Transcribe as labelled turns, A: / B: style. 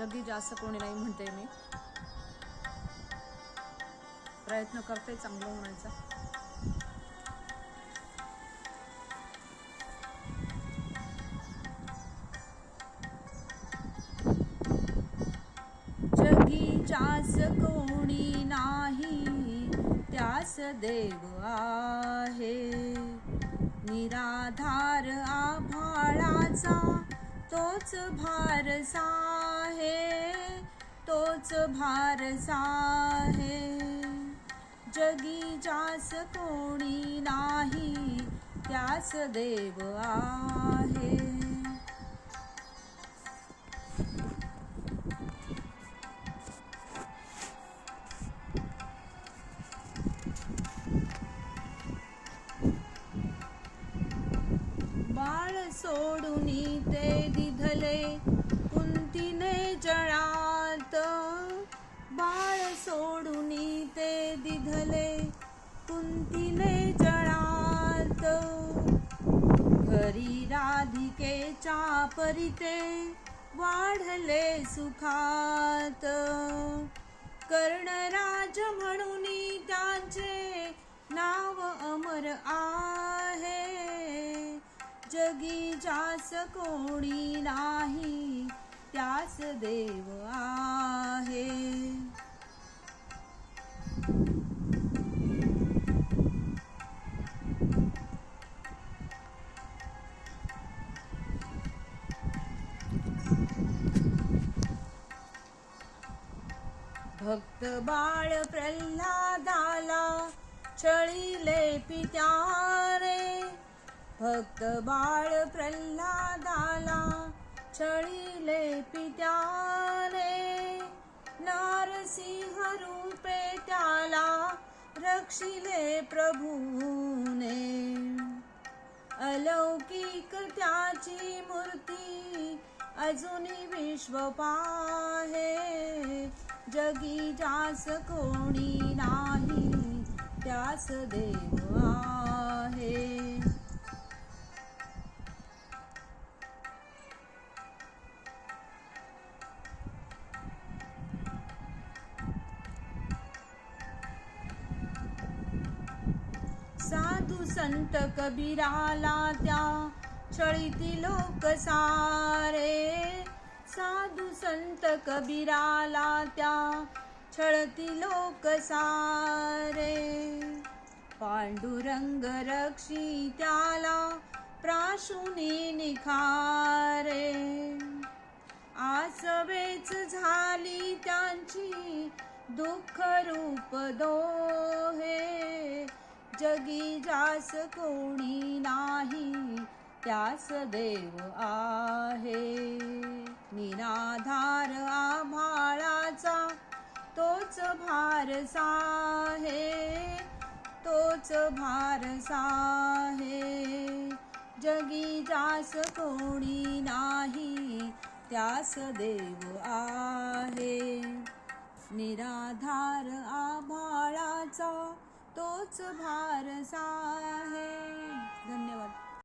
A: अगदी जास्त कोणी नाही म्हणते मी. प्रयत्न करते चांगलं होण्याचा जगी जास कोणी नाही त्यास देव आहे. निराधार आभाळाचा तोच भारसा आहे तोच भारसा आहे जगी जास कोणी नाही त्यास देव आहे. सोडून ते दिधले कुंतीने जळात. बाळ सोडून ते दिधले कुंतीने जळात. घरी राधिकेच्या परिते वाढले सुखात. कर्णराज म्हणून त्यांचे नाव अमर आ जगी जास कोणी नाही त्यास देव आहे. भक्त बाळ प्रल्हादाला छळीले पित्यारे. भक्त बाळ प्रल्हादाला छळीले पित्याने नारसिंह रूपे त्याला रक्षिले प्रभूने. अलौकिक त्याची मूर्ती अजूनही विश्व पाहे. जगी जास कोणी नाही त्यास देव साधू संत कबीराला त्या छळीती लोक सारे. साधू संत कबीराला त्या छळती लोक सारे. पांडुरंग रक्षी त्याला प्राशुनी निखारे. आसवेच झाली त्यांची दुःख रूप दो जगी जास कोणी नाही त्यास देव आहे. निराधार आभाळाचा तोच भारसा आहे. तोच भारसा आहे. जगी जास कोणी नाही त्यास देव आहे. निराधार आभाळाचा तोच भारसा आहे धन्यवाद.